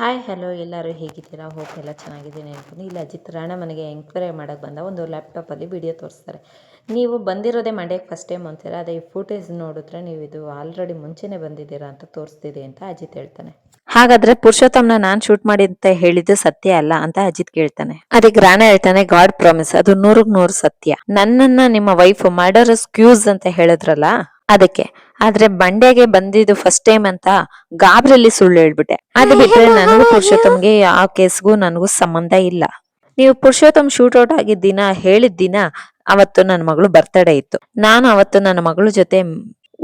Hi hello ಎಲ್ಲರೂ ಹೇಗಿದ್ದೀರಾ? Hope ಎಲ್ಲ ಚೆನ್ನಾಗಿದ್ದೀನಿ ಅನ್ಕೊಂಡು. ಇಲ್ಲಿ ಅಜಿತ್ ರಾಣ ಮನೆಗೆ ಎಂಕ್ವೈರಿ ಮಾಡೋಕ್ಕೆ ಬಂದ ಒಂದು ಲ್ಯಾಪ್ಟಾಪಲ್ಲಿ ವಿಡಿಯೋ ತೋರಿಸ್ತಾರೆ. ನೀವು ಬಂದಿರೋದೇ ಮಂಡ್ಯಕ್ಕೆ ಫಸ್ಟ್ ಟೈಮ್ ಅಂತೀರ? ಅದೇ ಈ ಫುಟೇಜ್ ನೋಡಿದ್ರೆ ನೀವು ಇದು ಆಲ್ರೆಡಿ ಮುಂಚೆನೇ ಬಂದಿದ್ದೀರಾ ಅಂತ ತೋರಿಸ್ತಿದೆ ಅಂತ ಅಜಿತ್ ಹೇಳ್ತಾನೆ. ಹಾಗಾದ್ರೆ ಪುರುಷೋತ್ತಮ್ನ ನಾನ್ ಶೂಟ್ ಮಾಡಿ ಅಂತ ಹೇಳಿದ್ದು ಸತ್ಯ ಅಲ್ಲ ಅಂತ ಅಜಿತ್ ಕೇಳ್ತಾನೆ. ಅದಕ್ಕೆ ರಾಣ ಹೇಳ್ತಾನೆ ಗಾಡ್ ಪ್ರಾಮಿಸ್ ಅದು ನೂರಕ್ ನೂರು ಸತ್ಯ. ನನ್ನನ್ನ ನಿಮ್ಮ ವೈಫ್ ಮರ್ಡರ್ ಸ್ಕ್ಯೂಸ್ ಅಂತ ಹೇಳಿದ್ರಲ್ಲ, ಅದಕ್ಕೆ ಆದ್ರೆ ಬಂಡೆಗೆ ಬಂದಿದ್ದು ಫಸ್ಟ್ ಟೈಮ್ ಅಂತ ಗಾಬ್ರಲ್ಲಿ ಸುಳ್ಳು ಹೇಳ್ಬಿಟ್ಟೆ. ಅದು ಬಿಟ್ರೆ ನನಗೂ ಪುರುಷೋತ್ತಮ್ಗೆ ಆ ಕೇಸ್ಗೂ ನನಗೂ ಸಂಬಂಧ ಇಲ್ಲ. ನೀವು ಪುರುಷೋತ್ತಮ್ ಶೂಟ್ ಔಟ್ ಆಗಿದ್ದ ದಿನ ಹೇಳಿದ ದಿನ ಅವತ್ತು ನನ್ನ ಮಗಳು ಬರ್ತಡೇ ಇತ್ತು. ನಾನು ಅವತ್ತು ನನ್ನ ಮಗಳ ಜೊತೆ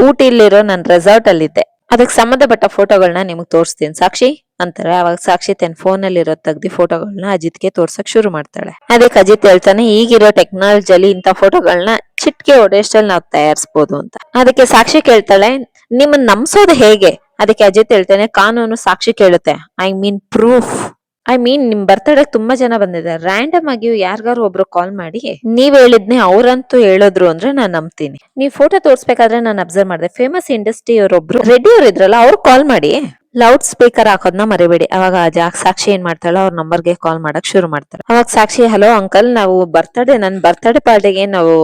ಊಟಿಲಿರೋ ನನ್ನ ರೆಸಾರ್ಟ್ ಅಲ್ಲಿದ್ದೆ. ಅದಕ್ಕೆ ಸಂಬಂಧಪಟ್ಟ ಫೋಟೋಗಳನ್ನ ನಿಮಗೆ ತೋರಿಸ್ತೀನಿ. ಸಾಕ್ಷಿ? ಅಂತಾರೆ. ಅವಾಗ ಸಾಕ್ಷಿ ತನ್ನ ಫೋನ್ ಅಲ್ಲಿ ಇರೋ ತೆಗ್ದಿ ಫೋಟೋಗಳನ್ನ ಅಜಿತ್ಗೆ ತೋರ್ಸಕ್ ಶುರು ಮಾಡ್ತಾಳೆ. ಅದಕ್ಕೆ ಅಜಿತ್ ಹೇಳ್ತಾನೆ, ಈಗಿರೋ ಅಲ್ಲಿ ಇಂಥ ಫೋಟೋಗಳನ್ನ ಚಿಟ್ಕೆ ಒಡೆಸ್ಟಲ್ ನಾವು ತಯಾರಿಸಬಹುದು ಅಂತ. ಅದಕ್ಕೆ ಸಾಕ್ಷಿ ಕೇಳ್ತಾಳೆ ನಿಮ್ಮನ್ನ ನಂಬಿಸೋದು ಹೇಗೆ? ಅದಕ್ಕೆ ಅಜಿತ್ ಹೇಳ್ತಾನೆ, ಕಾನೂನು ಸಾಕ್ಷಿ ಕೇಳುತ್ತೆ. I mean proof I mean ನಿಮ್ ಬರ್ತಡೇ ತುಂಬಾ ಜನ ಬಂದಿದ್ದಾರೆ. ರ್ಯಾಂಡಮ್ ಆಗಿ ಯಾರಿಗಾರು ಒಬ್ರು ಕಾಲ್ ಮಾಡಿ, ನೀವ್ ಹೇಳಿದ್ನೆ ಅವ್ರಂತೂ ಹೇಳಿದ್ರು ಅಂದ್ರೆ ನಾನ್ ನಂಬ್ತೀನಿ. ನೀವ್ ಫೋಟೋ ತೋರ್ಸ್ಬೇಕಾದ್ರೆ ನಾನು ಅಬ್ಸರ್ವ್ ಮಾಡಿದೆ. ಫೇಮಸ್ ಇಂಡಸ್ಟ್ರಿ ಅವರೊಬ್ರು ರೆಡ್ಡಿ ಅವ್ರು ಇದ್ರಲ್ಲ ಅವ್ರು ಕಾಲ್ ಮಾಡಿ. ಲೌಡ್ ಸ್ಪೀಕರ್ ಹಾಕೋದ್ನ ಮರಿಬೇಡಿ. ಅವಾಗ ಸಾಕ್ಷಿ ಏನ್ ಮಾಡ್ತಾಳೋ ಅವ್ರ ನಂಬರ್ಗೆ ಕಾಲ್ ಮಾಡಕ್ ಶುರು ಮಾಡ್ತಾರೆ ಅವಾಗ ಸಾಕ್ಷಿ ಹಲೋ ಅಂಕಲ್ ನಾವು ಬರ್ತಡೇ ನನ್ ಬರ್ತಡೇ ಪಾರ್ಟಿಗೆ ನಾವು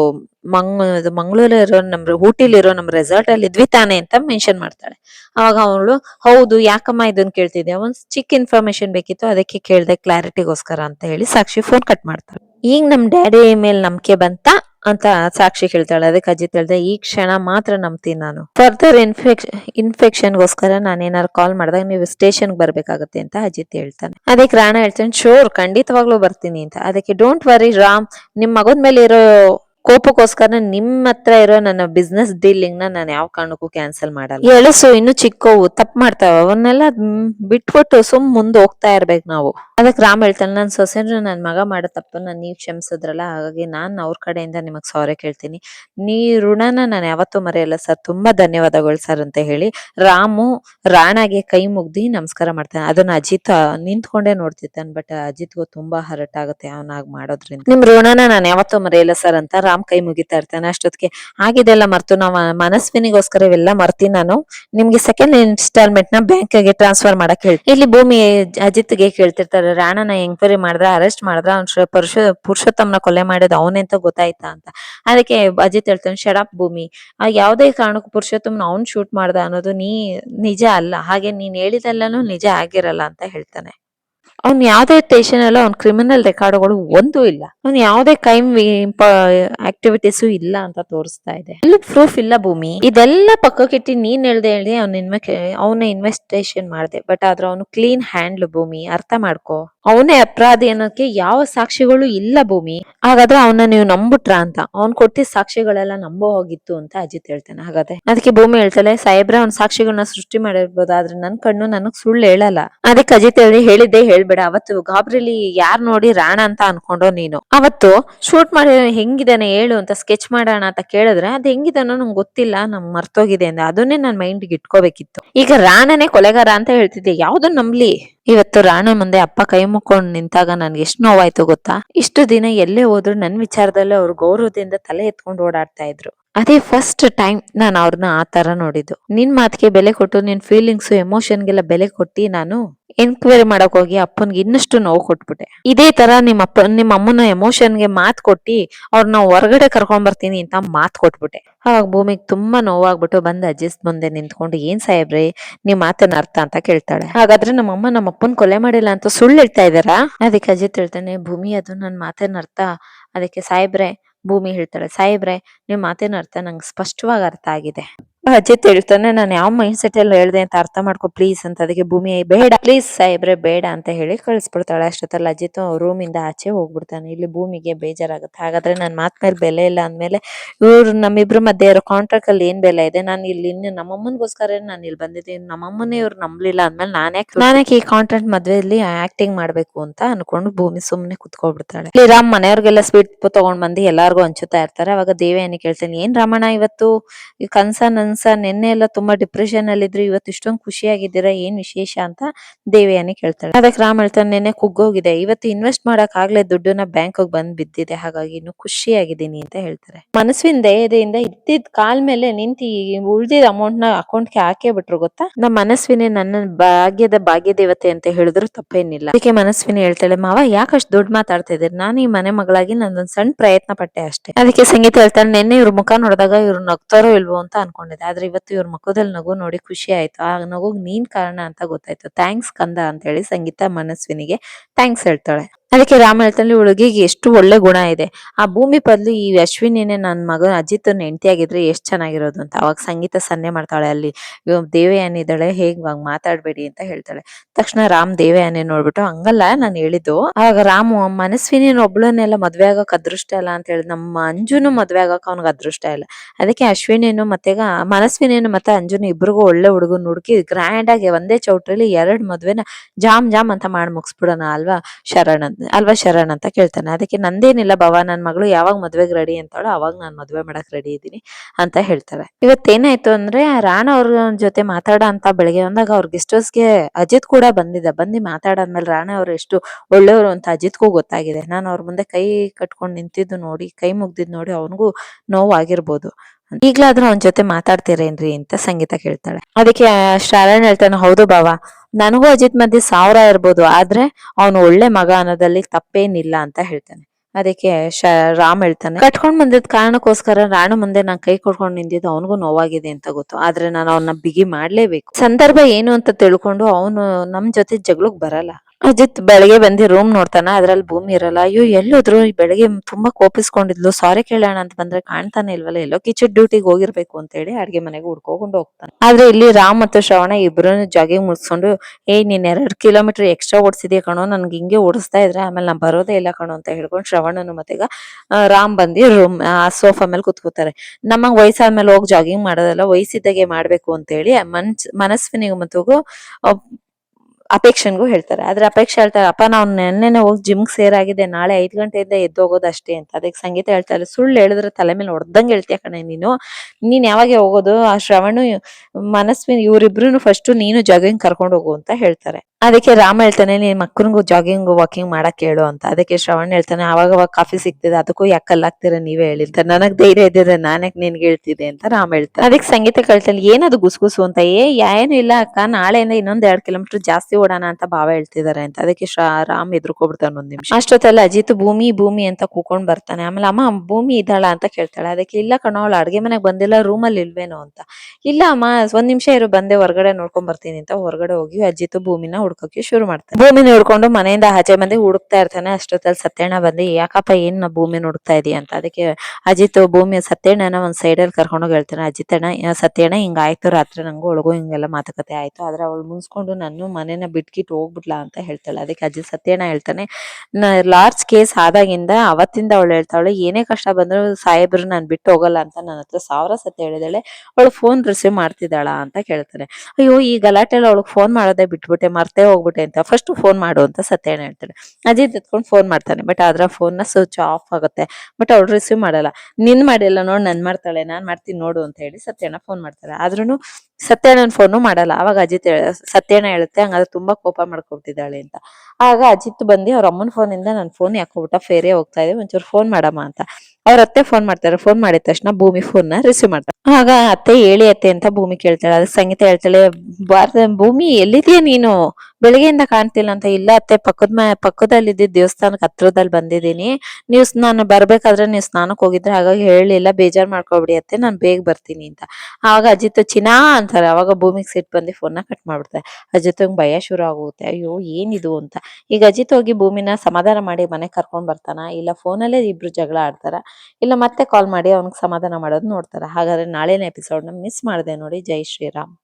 ಮಂಗ್ ಮಂಗಳೂರಿರೋ ನಮ್ ಊಟಿಲಿರೋ ನಮ್ ರೆಸಾರ್ಟ್ ಅಲ್ಲಿ ಇದ್ವಿ ತಾನೆ ಅಂತ ಮೆನ್ಷನ್ ಮಾಡ್ತಾಳೆ. ಅವಾಗ ಅವಳು, ಹೌದು, ಯಾಕಮ್ಮ ಇದನ್ನ ಕೇಳ್ತಿದ್ದೆ ಒಂದ್ ಚಿಕ್ಕ ಇನ್ಫಾರ್ಮೇಶನ್ ಬೇಕಿತ್ತು, ಅದಕ್ಕೆ ಕೇಳ್ದೆ ಕ್ಲಾರಿಟಿಗೋಸ್ಕರ ಅಂತ ಹೇಳಿ ಸಾಕ್ಷಿ ಫೋನ್ ಕಟ್ ಮಾಡ್ತಾಳೆ. ಈಗ ನಮ್ ಡ್ಯಾಡಿ ಮೇಲೆ ನಂಬಿಕೆ ಬಂತ. ಅಂತ ಸಾಕ್ಷಿ ಹೇಳ್ತಾಳೆ. ಅದಕ್ಕೆ ಅಜಿತ್ ಹೇಳ್ದೆ, ಈ ಕ್ಷಣ ಮಾತ್ರ ನಂಬ್ತೀನಿ ನಾನು. ಫರ್ದರ್ ಇನ್ಫೆಕ್ಷನ್ ಇನ್ಫೆಕ್ಷನ್ಗೋಸ್ಕರ ನಾನು ಏನಾದ್ರು ಕಾಲ್ ಮಾಡಿದಾಗ ನೀವು ಸ್ಟೇಷನ್ಗೆ ಬರ್ಬೇಕಾಗತ್ತೆ ಅಂತ ಅಜಿತ್ ಹೇಳ್ತಾನೆ. ಅದಕ್ಕೆ ರಾಣ ಹೇಳ್ತಾನೆ ಶೋರ್ ಖಂಡಿತವಾಗ್ಲೂ ಬರ್ತೀನಿ ಅಂತ. ಅದಕ್ಕೆ ಡೋಂಟ್ ವರಿ ರಾಮ್, ನಿಮ್ ಮಗದ ಮೇಲೆ ಇರೋ ಕೋಪಕ್ಕೋಸ್ಕರ ನಿಮ್ಮ ಹತ್ರ ಇರೋ ನನ್ನ ಬಿಸ್ನೆಸ್ ಡೀಲಿಂಗ್ನ ನಾನು ಯಾವ ಕಾರಣಕ್ಕೂ ಕ್ಯಾನ್ಸಲ್ ಮಾಡಲ್ಲ. ಎಳಸು ಇನ್ನು ಚಿಕ್ಕವು ತಪ್ಪು ಮಾಡ್ತಾವ. ಅವನ್ನೆಲ್ಲ ಬಿಟ್ಬಿಟ್ಟು ಸುಮ್ ಮುಂದೆ ಹೋಗ್ತಾ ಇರ್ಬೇಕು ನಾವು. ಅದಕ್ಕೆ ರಾಮ್ ಹೇಳ್ತಾನೆ ನನ್ನ ಸೊಸೆನ ನನ್ನ ಮಗ ಮಾಡೋ ತಪ್ಪನ್ನ ನೀವು ಕ್ಷಮಿಸಿದ್ರಲ್ಲ ಹಾಗಾಗಿ ನಾನು ಅವ್ರ ಕಡೆಯಿಂದ ನಿಮಗೆ ಸಾರಿ ಕೇಳ್ತೀನಿ. ನೀ ಋಣನ ನಾನು ಯಾವತ್ತೂ ಮರೆಯಲ್ಲ ಸರ್. ತುಂಬಾ ಧನ್ಯವಾದಗಳು ಸರ್ ಅಂತ ಹೇಳಿ ರಾಮು ರಾಣಾಗೆ ಕೈ ಮುಗ್ದಿ ನಮಸ್ಕಾರ ಮಾಡ್ತಾನೆ. ಅದನ್ನ ಅಜಿತ್ ನಿಂತ್ಕೊಂಡೇ ನೋಡ್ತಿದ್ದಾನೆ ಬಟ್ ಅಜಿತ್ಗೂ ತುಂಬಾ ಹರಟ್ ಆಗುತ್ತೆ ಅವನಾಗ್ ಮಾಡೋದ್ರಿಂದ. ನಿಮ್ ಋಣನ ನಾನು ಯಾವತ್ತೂ ಮರೆಯಲ್ಲ ಸರ್ ಅಂತ ರಾಮ್ ಕೈ ಮುಗಿತಾ ಇರ್ತಾನೆ ಅಷ್ಟೊತ್ತಿಗೆ. ಆಗಿದೆಲ್ಲ ಮರ್ತು, ನಾವು ಮನಸ್ವಿನಿಗೋಸ್ಕರ ಇವೆಲ್ಲ ಮರ್ತೀನಿ ನಾನು. ನಿಮ್ಗೆ ಸೆಕೆಂಡ್ ಇನ್ಸ್ಟಾಲ್ಮೆಂಟ್ನ ಬ್ಯಾಂಕ್ಗೆ ಟ್ರಾನ್ಸ್ಫರ್ ಮಾಡಕ್ ಹೇಳಿ ಇಲ್ಲಿ ಭೂಮಿ ಅಜಿತ್ಗೆ ಕೇಳ್ತಿರ್ತಾರೆ, ರಾಣನ ಎಂಕ್ವೈರಿ ಮಾಡಿದ್ರೆ ಅರೆಸ್ಟ್ ಮಾಡಿದ್ರ ಅವ್ನ ಪುರುಷ, ಪುರುಷೋತ್ತಮ್ನ ಕೊಲೆ ಮಾಡಿದ ಅವನೆಂತ ಗೊತ್ತಾಯ್ತಾ ಅಂತ. ಅದಕ್ಕೆ ಅಜಿತ್ ಹೇಳ್ತಾನೆ ಶಡಾಪ್ ಭೂಮಿ. ಯಾವುದೇ ಕಾರಣಕ್ಕೂ ಪುರುಷೋತ್ತಮ್ನ ಅವ್ನ್ ಶೂಟ್ ಮಾಡ್ದ ಅನ್ನೋದು ನೀ, ನಿಜ ಅಲ್ಲ. ಹಾಗೆ ನೀನ್ ಹೇಳಿದೆಲ್ಲನೂ ನಿಜ ಆಗಿರಲ್ಲ ಅಂತ ಹೇಳ್ತಾನೆ. ಅವ್ನ್ ಯಾವುದೇ ಸ್ಟೇಷನ್ ಅಲ್ಲ ಅವ್ನ್ ಕ್ರಿಮಿನಲ್ ರೆಕಾರ್ಡ್ಗಳು ಒಂದೂ ಇಲ್ಲ. ಅವ್ನ್ ಯಾವುದೇ ಕ್ರೈಮ್ ಆಕ್ಟಿವಿಟೀಸ್ ಇಲ್ಲ ಅಂತ ತೋರಿಸ್ತಾ ಇದೆ. ಎಲ್ಲ ಪ್ರೂಫ್ ಇಲ್ಲ ಭೂಮಿ. ಇದೆಲ್ಲ ಪಕ್ಕಕ್ಕಿಟ್ಟು ನೀನ್ ಹೇಳ್ದೆ ಹೇಳಿ ಅವ್ನ ಅವನ ಇನ್ವೆಸ್ಟಿಗೇಷನ್ ಮಾಡ್ದೆ. ಬಟ್ ಆದ್ರೆ ಅವನು ಕ್ಲೀನ್ ಹ್ಯಾಂಡ್ಲ್ ಭೂಮಿ. ಅರ್ಥ ಮಾಡ್ಕೋ. ಅವನೇ ಅಪರಾಧಿ ಅನ್ನೋಕೆ ಯಾವ ಸಾಕ್ಷಿಗಳು ಇಲ್ಲ ಭೂಮಿ. ಹಾಗಾದ್ರೆ ಅವನ ನೀವು ನಂಬಿಟ್ರ ಅಂತ. ಅವ್ನ್ ಕೊಟ್ಟಿದ್ದ ಸಾಕ್ಷಿಗಳೆಲ್ಲ ನಂಬೋ ಹೋಗಿತ್ತು ಅಂತ ಅಜಿತ್ ಹೇಳ್ತಾನೆ. ಹಾಗಾದ್ರೆ ಅದಕ್ಕೆ ಭೂಮಿ ಹೇಳ್ತಾಳೆ, ಸಾಹೇಬ್ರ, ಅವ್ನ ಸಾಕ್ಷಿಗಳನ್ನ ಸೃಷ್ಟಿ ಮಾಡಿರ್ಬೋದು ಆದ್ರೆ ನನ್ ಕಣ್ಣು ನನಗ್ ಸುಳ್ಳು ಹೇಳಲ್ಲ. ಅದಕ್ಕೆ ಅಜಿತ್ ಹೇಳಿ, ಹೇಳಿದ್ದೆ ಹೇಳ್ಬೇಡ ಅವತ್ತು ಗಾಬ್ರಿಲಿ ಯಾರ್ ನೋಡಿ ರಾಣ ಅಂತ ಅನ್ಕೊಂಡೋ ನೀನು? ಅವತ್ತು ಶೂಟ್ ಮಾಡಿ ಹೆಂಗಿದಾನೆ ಹೇಳು ಅಂತ ಸ್ಕೆಚ್ ಮಾಡೋಣ ಅಂತ ಕೇಳಿದ್ರೆ ಅದ್ ಹೆಂಗಿದಾನೋ ನಂಗೆ ಗೊತ್ತಿಲ್ಲ, ನಮ್ ಮರ್ತೋಗಿದೆ ಅಂದ. ಅದನ್ನೇ ನಾನ್ ಮೈಂಡ್ ಇಟ್ಕೋಬೇಕಿತ್ತು. ಈಗ ರಾಣನೇ ಕೊಲೆಗಾರ ಅಂತ ಹೇಳ್ತಿದ್ದೆ ಯಾವ್ದು ನಂಬ್ಲಿ? ಇವತ್ತು ರಾಣ ಮುಂದೆ ಅಪ್ಪ ಕೈ ಮುಕ್ಕೊಂಡು ನಿಂತಾಗ ನನ್ಗೆ ಎಷ್ಟು ನೋವಾಯ್ತು ಗೊತ್ತಾ? ಇಷ್ಟು ದಿನ ಎಲ್ಲೇ ಹೋದ್ರು ನನ್ ವಿಚಾರದಲ್ಲಿ ಅವ್ರು ಗೌರವದಿಂದ ತಲೆ ಎತ್ಕೊಂಡು ಓಡಾಡ್ತಾ ಇದ್ರು. ಅದೇ ಫಸ್ಟ್ ಟೈಮ್ ನಾನು ಅವ್ರನ್ನ ಆ ತರ ನೋಡಿದ್ದು. ನಿನ್ ಮಾತಿಗೆ ಬೆಲೆ ಕೊಟ್ಟು, ನಿನ್ ಫೀಲಿಂಗ್ಸ್ ಎಮೋಷನ್ಗೆಲ್ಲ ಬೆಲೆ ಕೊಟ್ಟಿ ನಾನು ಎನ್ಕ್ವೈರಿ ಮಾಡಕ್ ಹೋಗಿ ಅಪ್ಪನ್ಗೆ ಇನ್ನಷ್ಟು ನೋವು ಕೊಟ್ಬಿಟ್ಟೆ. ಇದೇ ತರ ನಿಮ್ಮ ಅಪ್ಪ ನಿಮ್ಮ ಅಮ್ಮನ ಎಮೋಷನ್ಗೆ ಮಾತ್ ಕೊಟ್ಟಿ ಅವ್ರನ್ನ ಹೊರಗಡೆ ಕರ್ಕೊಂಡ್ ಬರ್ತೀನಿ ಅಂತ ಮಾತ್ ಕೊಟ್ಬಿಟ್ಟೆ. ಅವಾಗ ಭೂಮಿಗೆ ತುಂಬಾ ನೋವಾಗ್ಬಿಟ್ಟು ಬಂದ್ ಅಜ್ಜಿಸ್ ಮುಂದೆ ನಿಂತ್ಕೊಂಡು, ಏನ್ ಸಾಹೇಬ್ರೆ ನಿಮ್ ಮಾತನ್ ಅರ್ಥ ಅಂತ ಕೇಳ್ತಾಳೆ. ಹಾಗಾದ್ರೆ ನಮ್ಮಮ್ಮ ನಮ್ಮ ಅಪ್ಪನ್ ಕೊಲೆ ಮಾಡಿಲ್ಲ ಅಂತ ಸುಳ್ಳು ಹೇಳ್ತಾ ಇದಾರ ಅದಕ್ಕೆ ಅಜಿತ್ ಹೇಳ್ತಾನೆ ಭೂಮಿ, ಅದು ನನ್ ಮಾತೇನ ಅರ್ಥ. ಅದಕ್ಕೆ ಸಾಹೇಬ್ರೆ ಭೂಮಿ ಹೇಳ್ತಾಳೆ ಸಾಹೇಬ್ರೆ ನಿಮ್ ಮಾತಿನ ಅರ್ಥ? ನಂಗೆ ಸ್ಪಷ್ಟವಾಗಿ ಅರ್ಥ ಆಗಿದೆ. ಅಜಿತ್ ಹೇಳ್ತಾನೆ, ನಾನು ಯಾವ ಮೈಂಡ್ ಸೆಟ್ ಅಲ್ಲಿ ಹೇಳ್ದೆ ಅಂತ ಅರ್ಥ ಮಾಡ್ಕೊ ಪ್ಲೀಸ್ ಅಂತ. ಅದಕ್ಕೆ ಭೂಮಿ ಬೇಡ. ಪ್ಲೀಸ್ ಸಾಹೇಬ್ರೆ, ಬೇಡ ಅಂತ ಹೇಳಿ ಕಳಿಸ್ಬಿಡ್ತಾಳೆ. ಅಷ್ಟೊತ್ತಲ್ಲಿ ಅಜಿತ್ ರೂಮ್ ಇಂದ ಆಚೆ ಹೋಗ್ಬಿಡ್ತಾನೆ. ಇಲ್ಲಿ ಭೂಮಿಗೆ ಬೇಜಾರಾಗುತ್ತೆ. ಹಾಗಾದ್ರೆ ನನ್ ಮಾತ್ ಮೇಲೆ ಬೆಲೆ ಇಲ್ಲ ಅಂದ್ಮೇಲೆ ಇವ್ರು ನಮ್ಮಿಬ್ರ ಮಧ್ಯೆ ಇರೋ ಕಾಂಟ್ರಾಕ್ಟ್ ಅಲ್ಲಿ ಏನ್ ಬೆಲೆ ಇದೆ? ನಾನು ಇಲ್ಲಿ ಇನ್ನು ನಮ್ಮಮ್ಮನ್ಗೋಸ್ಕರ ನಾನು ಇಲ್ಲಿ ಬಂದಿದ್ದೀನಿ. ನಮ್ಮಮ್ಮನೇ ಇವ್ರು ನಂಬಲಿಲ್ಲ ಅಂದ್ಮೇಲೆ ನಾನೇ ನಾನೇ ಈ ಕಾಂಟ್ರಾಕ್ಟ್ ಮದ್ವೆಯಲ್ಲಿ ಆಕ್ಟಿಂಗ್ ಮಾಡ್ಬೇಕು ಅಂತ ಅನ್ಕೊಂಡು ಭೂಮಿ ಸುಮ್ನೆ ಕುತ್ಕೊಬಿಡ್ತಾಳೆ ಇಲ್ಲಿ ರಾಮ್ ಮನೆಯವ್ರಿಗೆಲ್ಲ ಸ್ವೀಟ್ ತಗೊಂಡ್ ಬಂದು ಎಲ್ಲಾರ್ಗು ಹಂಚುತ್ತಾ ಇರ್ತಾರೆ. ಅವಾಗ ದೇವಯಾನಿ ಕೇಳ್ತಾನೆ, ಏನ್ ರಾಮಣ್ಣ ಇವತ್ತು? ಕನ್ಸ ನನ್ ಸರ್ ನಿನ್ನೆ ಎಲ್ಲ ತುಂಬಾ ಡಿಪ್ರೆಷನ್ ಅಲ್ಲಿ ಇದ್ರು ಇವತ್ತು ಇಷ್ಟೊಂದು ಖುಷಿಯಾಗಿದ್ದೀರಾ, ಏನ್ ವಿಶೇಷ ಅಂತ ದೇವಯಾನಿ ಕೇಳ್ತಾಳೆ. ಅದಕ್ಕೆ ರಾಮ್ ಹೇಳ್ತಾನೆ, ನಿನ್ನೆ ಕುಗ್ಗೋಗಿದೆ ಇವತ್ತು ಇನ್ವೆಸ್ಟ್ ಮಾಡಕ್ ಆಗ್ಲೇ ದುಡ್ಡನ್ನ ಬ್ಯಾಂಕ್ ಬಂದ್ ಬಿದ್ದಿದೆ, ಹಾಗಾಗಿ ಇನ್ನು ಖುಷಿಯಾಗಿದ್ದೀನಿ ಅಂತ ಹೇಳ್ತಾರೆ. ಮನಸ್ಸಿನ ದಯದಿಂದ ಇದ್ದಿದ್ ಕಾಲ್ ಮೇಲೆ ನಿಂತಿ ಉಳ್ದಿದ್ ಅಮೌಂಟ್ನ ಅಕೌಂಟ್ಗೆ ಹಾಕೇ ಬಿಟ್ರು ಗೊತ್ತಾ? ನಮ್ಮ ಮನಸ್ವಿನಿ ನನ್ನ ಭಾಗ್ಯದ ಭಾಗ್ಯ ದೇವತೆ ಅಂತ ಹೇಳಿದ್ರು ತಪ್ಪೇನಿಲ್ಲ. ಅದಕ್ಕೆ ಮನಸ್ವಿನಿ ಹೇಳ್ತಾಳೆ, ಮಾವ ಯಾಕಷ್ಟು ದುಡ್ಡು ಮಾತಾಡ್ತಾ ಇದ್ದೀರಿ? ನಾನು ಈ ಮನೆ ಮಗಳಾಗಿ ನಂದೊಂದ್ ಸಣ್ಣ ಪ್ರಯತ್ನ ಪಟ್ಟೆ ಅಷ್ಟೇ. ಅದಕ್ಕೆ ಸಂಗೀತ ಹೇಳ್ತಾಳೆ, ನಿನ್ನೆ ಇವ್ರ ಮುಖ ನೋಡಿದಾಗ ಇವ್ರು ನಗ್ತಾರೋ ಇಲ್ವೋ ಅಂತ ಅನ್ಕೊಂಡಿದ್ದೆ. ಆದ್ರೆ ಇವತ್ತು ಇವ್ರ ಮುಖದಲ್ಲಿ ನಗು ನೋಡಿ ಖುಷಿ ಆಯ್ತು. ಆ ನಗುಗ್ ನೀನ್ ಕಾರಣ ಅಂತ ಗೊತ್ತಾಯ್ತು. ಥ್ಯಾಂಕ್ಸ್ ಕಂದ ಅಂತ ಹೇಳಿ ಸಂಗೀತ ಮನಸ್ವಿನಿಗೆ ಥ್ಯಾಂಕ್ಸ್ ಹೇಳ್ತಾಳೆ. ಅದಕ್ಕೆ ರಾಮ ಹೇಳ್ತಾನೆ ಹುಡುಗಿಗೆ ಎಷ್ಟು ಒಳ್ಳೆ ಗುಣ ಇದೆ. ಆ ಭೂಮಿ ಬದಲು ಈ ಅಶ್ವಿನಿನೇ ನನ್ನ ಮಗ ಅಜಿತ್ ಹೆಂಡತಿ ಆಗಿದ್ರೆ ಎಷ್ಟು ಚೆನ್ನಾಗಿರೋದು ಅಂತ. ಅವಾಗ ಸಂಗೀತ ಸನ್ನೆ ಮಾಡ್ತಾಳೆ ಅಲ್ಲಿ. ದೇವಯಾನಿದ್ದಾಳೆ ಹೇಗ್ ಹಂಗ್ ಮಾತಾಡ್ಬೇಡಿ ಅಂತ ಹೇಳ್ತಾಳೆ. ತಕ್ಷಣ ರಾಮ್ ದೇವಯಾನಿ ನೋಡ್ಬಿಟ್ಟು ಹಂಗಲ್ಲ ನಾನು ಹೇಳಿದ್ದು. ಆಗ ರಾಮು ಮನಸ್ವಿನಿನ ಒಬ್ಳನ್ನೆಲ್ಲ ಮದ್ವೆ ಆಗಕ್ ಅದೃಷ್ಟ ಇಲ್ಲ ಅಂತ ಹೇಳಿ ನಮ್ಮ ಅಂಜುನು ಮದ್ವೆ ಆಗಕ್ ಅವ್ನಿಗೆ ಅದೃಷ್ಟ ಇಲ್ಲ. ಅದಕ್ಕೆ ಅಶ್ವಿನಿನು ಮತ್ತೆ ಮನಸ್ವಿನಿನು ಮತ್ತೆ ಅಂಜುನು ಇಬ್ರಿಗೂ ಒಳ್ಳೆ ಹುಡುಗನ್ ಹುಡುಕಿ ಗ್ರ್ಯಾಂಡ್ ಆಗಿ ಒಂದೇ ಚೌಟ್ರಲ್ಲಿ ಎರಡ್ ಮದ್ವೆನ ಜಾಮ್ ಜಾಮ್ ಅಂತ ಮಾಡಿ ಮುಗಿಸ್ಬಿಡೋಣ ಅಲ್ವಾ ಶರಣ್ ಅಂತ ಅಲ್ವಾ ಶರಣ್ ಅಂತ ಕೇಳ್ತಾನೆ. ಅದಕ್ಕೆ ನಂದೇನಿಲ್ಲ ಭವ, ನನ್ ಮಗಳು ಯಾವಾಗ ಮದ್ವೆಗೆ ರೆಡಿ ಅಂತಾಳೋ ಅವಾಗ ನಾನು ಮದ್ವೆ ಮಾಡಕ್ ರೆಡಿ ಇದ್ದೀನಿ ಅಂತ ಹೇಳ್ತಾರೆ. ಇವತ್ತೇನಾಯ್ತು ಅಂದ್ರೆ ರಾಣ ಅವ್ರ ಜೊತೆ ಮಾತಾಡ ಅಂತ ಬೆಳಗ್ಗೆ ಬಂದಾಗ ಅವ್ರ ಗೆಸ್ಟ್ ಹೌಸ್ಗೆ ಅಜಿತ್ ಕೂಡ ಬಂದಿದ್ದ. ಬಂದು ಮಾತಾಡಾದ್ಮೇಲೆ ರಾಣ ಅವ್ರು ಎಷ್ಟು ಒಳ್ಳೆಯವರು ಅಂತ ಅಜಿತ್ಗೂ ಗೊತ್ತಾಗಿದೆ. ನಾನು ಅವ್ರ ಮುಂದೆ ಕೈ ಕಟ್ಕೊಂಡು ನಿಂತಿದ್ದು ನೋಡಿ, ಕೈ ಮುಗ್ದಿದ್ ನೋಡಿ ಅವನಿಗೂ ನೋವಾಗಿರ್ಬೋದು. ಈಗ್ಲಾದ್ರೂ ಅವನ ಜೊತೆ ಮಾತಾಡ್ತೀರೇನ್ರಿ ಅಂತ ಸಂಗೀತ ಕೇಳ್ತಾಳೆ. ಅದಕ್ಕೆ ಶಾರಣ್ ಹೇಳ್ತಾನೆ, ಹೌದು ಬಾವ ನನಗೂ ಅಜಿತ್ ಮಧ್ಯೆ ಸಾವಿರ ಇರ್ಬೋದು, ಆದ್ರೆ ಅವನು ಒಳ್ಳೆ ಮಗ ಅನ್ನೋದಲ್ಲಿ ತಪ್ಪೇನಿಲ್ಲ ಅಂತ ಹೇಳ್ತಾನೆ. ಅದಕ್ಕೆ ಶ, ರಾಮ್ ಹೇಳ್ತಾನೆ, ಕಟ್ಕೊಂಡ್ ಬಂದಿದ್ ಕಾರಣಕ್ಕೋಸ್ಕರ ರಾಣು ಮುಂದೆ ನಾನ್ ಕೈ ಕೊಡ್ಕೊಂಡು ನಿಂತಿದ್ದು ಅವನಿಗೂ ನೋವಾಗಿದೆ ಅಂತ ಗೊತ್ತು. ಆದ್ರೆ ನಾನು ಅವನ್ನ ಬಿಗಿ ಮಾಡ್ಲೇಬೇಕು. ಸಂದರ್ಭ ಏನು ಅಂತ ತಿಳ್ಕೊಂಡು ಅವನು ನಮ್ ಜೊತೆ ಜಗಳಕ್ ಬರಲ್ಲ. ಅಜಿತ್ ಬೆಳಗ್ಗೆ ಬಂದಿ ರೂಮ್ ನೋಡ್ತಾನ, ಅದ್ರಲ್ಲಿ ಭೂಮಿ ಇರಲ್ಲ. ಅಯ್ಯೋ, ಎಲ್ಲೋದ್ರು? ಬೆಳಗ್ಗೆ ತುಂಬಾ ಕೋಪಿಸ್ಕೊಂಡಿದ್ಲು. ಸಾರಿ ಕೇಳೋಣ ಅಂತ ಬಂದ್ರೆ ಕಾಣ್ತಾನೆ ಇಲ್ವಲ್ಲ, ಎಲ್ಲೋ ಕಿಚನ್ ಡ್ಯೂಟಿಗೆ ಹೋಗಿರ್ಬೇಕು ಅಂತ ಹೇಳಿ ಅಡ್ಗೆ ಮನೆಗೆ ಹುಡ್ಕೊಂಡು ಹೋಗ್ತಾನೆ. ಆದ್ರೆ ಇಲ್ಲಿ ರಾಮ್ ಮತ್ತು ಶ್ರವಣ ಇಬ್ರು ಜಾಗಿಂಗ್ ಮುಗಿಸ್ಕೊಂಡು ಏ ನೀನ್ ಎರಡ್ ಕಿಲೋಮೀಟರ್ ಎಕ್ಸ್ಟ್ರಾ ಓಡಿಸಿದ್ಯಾ ಕಣೋ, ನನ್ಗೆ ಹಿಂಗೆ ಓಡಿಸ್ತಾ ಇದ್ರೆ, ಆಮೇಲೆ ನಾ ಬರೋದೇ ಇಲ್ಲ ಕಣೋ ಅಂತ ಹೇಳ್ಕೊಂಡು ಶ್ರವಣನ ಮತ್ತೆಗ ರಾಮ್ ಬಂದಿ ರೂಮ್ ಆ ಸೋಫಾ ಮೇಲೆ ಕುತ್ಕೋತಾರೆ. ನಮಗ್ ವಯಸ್ಸಾದ್ಮೇಲೆ ಹೋಗಿ ಜಾಗಿಂಗ್ ಮಾಡೋದಲ್ಲ, ವಯಸ್ಸಿದ್ದಾಗೆ ಮಾಡ್ಬೇಕು ಅಂತ ಹೇಳಿ ಮನ್ಸ್, ಮನಸ್ವಿನಿಗೂ ಮತ್ತಿಗೂ ಅಪೇಕ್ಷನ್ಗೂ ಹೇಳ್ತಾರೆ. ಆದ್ರೆ ಅಪೇಕ್ಷೆ ಹೇಳ್ತಾರೆ, ಅಪ್ಪ ನಾವು ನೆನ್ನೆನೆ ಹೋಗಿ ಜಿಮ್ ಸೇರಾಗಿದೆ ನಾಳೆ ಐದ್ ಗಂಟೆಯಿಂದ ಎದ್ದು ಹೋಗೋದು ಅಷ್ಟೇ ಅಂತ. ಅದಕ್ಕೆ ಸಂಗೀತ ಹೇಳ್ತಾರೆ ಸುಳ್ಳು ಹೇಳಿದ್ರೆ ತಲೆ ಮೇಲೆ ಹೊಡೆದಂಗೆ ಹೇಳ್ತೀಯ ಕಣೆ ನೀನು. ನೀನ್ ಯಾವಾಗ ಹೋಗೋದು? ಆ ಶ್ರವಣು, ಮನಸ್ವಿನ್ ಇವ್ರಿಬ್ರು ಫಸ್ಟ್ ನೀನು ಜಾಗಿಂಗ್ ಕರ್ಕೊಂಡು ಹೋಗು ಅಂತ ಹೇಳ್ತಾರೆ. ಅದಕ್ಕೆ ರಾಮ ಹೇಳ್ತಾನೆ, ನೀನ್ ಮಕ್ಕಳಿಗೂ ಜಾಗಿಂಗ್ ವಾಕಿಂಗ್ ಮಾಡಕ್ ಹೇಳು ಅಂತ. ಅದಕ್ಕೆ ಶ್ರವಣ್ ಹೇಳ್ತಾನೆ ಅವಾಗ ಅವಾಗ ಕಾಫಿ ಸಿಗ್ತಿದೆ, ಅದಕ್ಕೂ ಯಾಕೆ ಕಲ್ಲಾಗ್ತೀರ ನೀವೇ ಹೇಳಿರ್ತಾರೆ. ನನಗ್ ಧೈರ್ಯ ಇದ್ದಿದ್ರೆ ನಾನೇ ನಿನ್ಗೆ ಹೇಳ್ತಿದೆ ಅಂತ ರಾಮ ಹೇಳ್ತಾನೆ. ಅದಕ್ಕೆ ಸಂಗೀತ ಕಳ್ತಾನೆ ಏನದು ಗುಸುಗುಸು ಅಂತ? ಏ ಏನು ಇಲ್ಲ ಅಕ್ಕ, ನಾಳೆಯಿಂದ ಇನ್ನೊಂದ್ ಎರಡ್ ಕಿಲೋಮೀಟರ್ ಜಾಸ್ತಿ ಓಡೋಣ ಅಂತ ಭಾವ ಹೇಳ್ತಿದಾರೆ ಅಂತ. ಅದಕ್ಕೆ ರಾಮ್ ಎದ್ರುಕೊಬಿಡ್ತಾನೆ ಒಂದ್ ನಿಮಿಷ. ಅಷ್ಟೊತ್ತಲ್ಲ ಅಜಿತ್, ಭೂಮಿ ಭೂಮಿ ಅಂತ ಕೂಕೊಂಡ್ ಬರ್ತಾನೆ. ಆಮೇಲೆ ಅಮ್ಮ, ಭೂಮಿ ಇದ್ದಾಳ ಅಂತ ಕೇಳ್ತಾಳೆ. ಅದಕ್ಕೆ, ಇಲ್ಲ ಕಣೋ, ಅವಳು ಅಡ್ಗೆ ಮನೆಗ್ ಬಂದಿಲ್ಲ ರೂಮಲ್ಲಿ ಇಲ್ವೇನೋ ಅಂತ. ಇಲ್ಲ ಅಮ್ಮ, ಒಂದ್ ನಿಮಿಷ ಇರು, ಬಂದೆ, ಹೊರಗಡೆ ನೋಡ್ಕೊಂಡ್ ಬರ್ತೀನಿ ಅಂತ. ಹೊರಗಡೆ ಹೋಗಿ ಅಜಿತ್, ಭೂಮಿನ ಹುಡ್ಕೋಕೆ ಶುರು ಮಾಡ್ತಾನೆ ಭೂಮಿನ ಹುಡ್ಕೊಂಡು ಮನೆಯಿಂದ ಆಚೆ ಮಂದಿ ಹುಡುಕ್ತಾ ಇರ್ತಾನೆ. ಅಷ್ಟೊತ್ತಲ್ಲಿ ಸತ್ಯಣ್ಣ ಬಂದು, ಯಾಕಪ್ಪ ಏನ್ ನಾ ಭೂಮಿನ ಹುಡುಕ್ತಾ ಇದೀಯ ಅಂತ. ಅದಕ್ಕೆ ಅಜಿತ್ ಭೂಮಿ ಸತ್ಯಣ್ಣನ ಒಂದ್ ಸೈಡ್ ಅಲ್ಲಿ ಕರ್ಕೊಂಡೋಗಿ ಹೇಳ್ತಾನೆ, ಅಜಿತಣ್ಣ ಸತ್ಯಣ್ಣ, ಹಿಂಗ ಆಯ್ತು. ರಾತ್ರಿ ನಂಗೂ ಒಳಗು ಹಿಂಗೆಲ್ಲ ಮಾತುಕತೆ ಆಯ್ತು. ಆದ್ರೆ ಅವಳು ಮುನ್ಸ್ಕೊಂಡು ನಾನು ಮನೇನ ಬಿಟ್ಕಿಟ್ಟು ಹೋಗ್ಬಿಡ್ಲಾ ಅಂತ ಹೇಳ್ತಾಳೆ. ಅದಕ್ಕೆ ಅಜಿತ್ ಸತ್ಯಣ್ಣ ಹೇಳ್ತಾನೆ ಲಾರ್ಜ್ ಕೇಸ್ ಆದಾಗಿಂದ ಅವತ್ತಿಂದ ಅವಳು ಹೇಳ್ತಾಳೆ ಏನೇ ಕಷ್ಟ ಬಂದ್ರು ಸಾಹೇಬ್ರು ನಾನ್ ಬಿಟ್ಟು ಹೋಗಲ್ಲ ಅಂತ ನನ್ನ ಹತ್ರ ಸಾವಿರ ಸತ್ಯ ಹೇಳಿದಾಳೆ. ಅವಳು ಫೋನ್ ರಿಸೀವ್ ಮಾಡ್ತಿದ್ದಾಳ? ಅಂತ ಕೇಳ್ತಾನೆ. ಅಯ್ಯೋ, ಈ ಗಲಾಟೆಲ್ಲ ಅವಳಗ್ ಫೋನ್ ಮಾಡೋದೇ ಬಿಟ್ಬಿಟ್ಟೆ. ಮರ್ತೇ ಹೋಗ್ಬಿಟ್ಟೆ ಅಂತ. ಫಸ್ಟ್ ಫೋನ್ ಮಾಡು ಅಂತ ಸತ್ಯಣ್ಣ ಹೇಳ್ತಾನೆ ಅಜಿತ್ ಎತ್ಕೊಂಡು ಫೋನ್ ಮಾಡ್ತಾನೆ. ಬಟ್ ಆದ್ರ ಫೋನ್ನ ಸ್ವಿಚ್ ಆಫ್ ಆಗುತ್ತೆ. ಬಟ್ ಅವಳು ರಿಸೀವ್ ಮಾಡಲ್ಲ. ನಿನ್ ಮಾಡಿಲ್ಲ ನೋಡ್, ನನ್ ಮಾಡ್ತಾಳೆ. ನಾನ್ ಮಾಡ್ತೀನಿ ನೋಡು ಅಂತ ಹೇಳಿ ಸತ್ಯಣ್ಣ ಫೋನ್ ಮಾಡ್ತಾರೆ ಆದ್ರೂ ಸತ್ಯಣ್ಣನ ಫೋನು ಮಾಡಲ್ಲ. ಅವಾಗ ಅಜಿತ್ ಸತ್ಯಣ್ಣ ಹೇಳುತ್ತೆ, ಹಂಗಾದ್ರೆ ತುಂಬಾ ಕೋಪ ಮಾಡ್ಕೊಬಿಟ್ಟಿದ್ದಾಳೆ ಅಂತ. ಆಗ ಅಜಿತ್ ಬಂದು ಅವ್ರ ಅಮ್ಮನ ಇಂದ ನನ್ ಫೋನ್ ಯಾಕೋಬಿಟ್ಟ ಫೇರೆ ಹೋಗ್ತಾ ಇದೆ. ಒಂಚೂರು ಫೋನ್ ಮಾಡಮ್ಮ ಅಂತ. ಅವ್ರ ಅತ್ತೆ ಫೋನ್ ಮಾಡ್ತಾರೆ. ಫೋನ್ ಮಾಡಿದ ತಕ್ಷಣ ಭೂಮಿ ಫೋನ್ನ ರಿಸೀವ್ ಮಾಡ್ತಾರೆ ಆಗ ಅತ್ತೆ, ಹೇಳಿ ಅತ್ತೆ ಅಂತ ಭೂಮಿ ಕೇಳ್ತಾಳೆ. ಅದಕ್ಕೆ ಸಂಗೀತ ಹೇಳ್ತಾಳೆ ಭಾರತ ಭೂಮಿ ಎಲ್ಲಿದ್ಯಾ ನೀನು? ಬೆಳಗ್ಗೆಯಿಂದ ಕಾಣ್ತಿಲ್ಲ ಅಂತ ಇಲ್ಲ. ಅತ್ತೆ ಪಕ್ಕದ ಮ ಪಕ್ಕದಲ್ಲಿದ್ದ ದೇವಸ್ಥಾನಕ್ಕೆ ಹತ್ರದಲ್ಲಿ ಬಂದಿದ್ದೀನಿ. ನೀವು ನಾನು ಬರ್ಬೇಕಾದ್ರೆ ನೀವು ಸ್ನಾನಕ್ಕೆ ಹೋಗಿದ್ರೆ ಹಾಗಾಗಿ ಹೇಳಲಿಲ್ಲ. ಬೇಜಾರ್ ಮಾಡ್ಕೊಬಿಡಿ ಅತ್ತೆ, ನಾನು ಬೇಗ ಬರ್ತೀನಿ ಅಂತ. ಆವಾಗ ಅಜಿತ್ ಚಿನಾ ಅಂತಾರೆ. ಅವಾಗ ಭೂಮಿಗೆ ಸಿಟ್ಟು ಬಂದು ಫೋನ್ನ ಕಟ್ ಮಾಡ್ಬಿಡ್ತಾರೆ. ಅಜಿತ್ ಭಯ ಶುರು ಆಗುತ್ತೆ. ಅಯ್ಯೋ, ಏನಿದು ಅಂತ. ಈಗ ಅಜಿತ್ ಹೋಗಿ ಭೂಮಿನ ಸಮಾಧಾನ ಮಾಡಿ ಮನೆಗೆ ಕರ್ಕೊಂಡ್ ಬರ್ತಾನ? ಇಲ್ಲ ಫೋನಲ್ಲೇ ಇಬ್ರು ಜಗಳ ಆಡ್ತಾರ? ಇಲ್ಲ, ಮತ್ತೆ ಕಾಲ್ ಮಾಡಿ ಅವ್ನಿಗೆ ಸಮಾಧಾನ ಮಾಡೋದು ನೋಡ್ತಾರ? ಹಾಗಾದ್ರೆ ನಾಳಿನ ಎಪಿಸೋಡ್ನ ಮಿಸ್ ಮಾಡಿದೆ ನೋಡಿ. ಜೈ ಶ್ರೀರಾಮ್.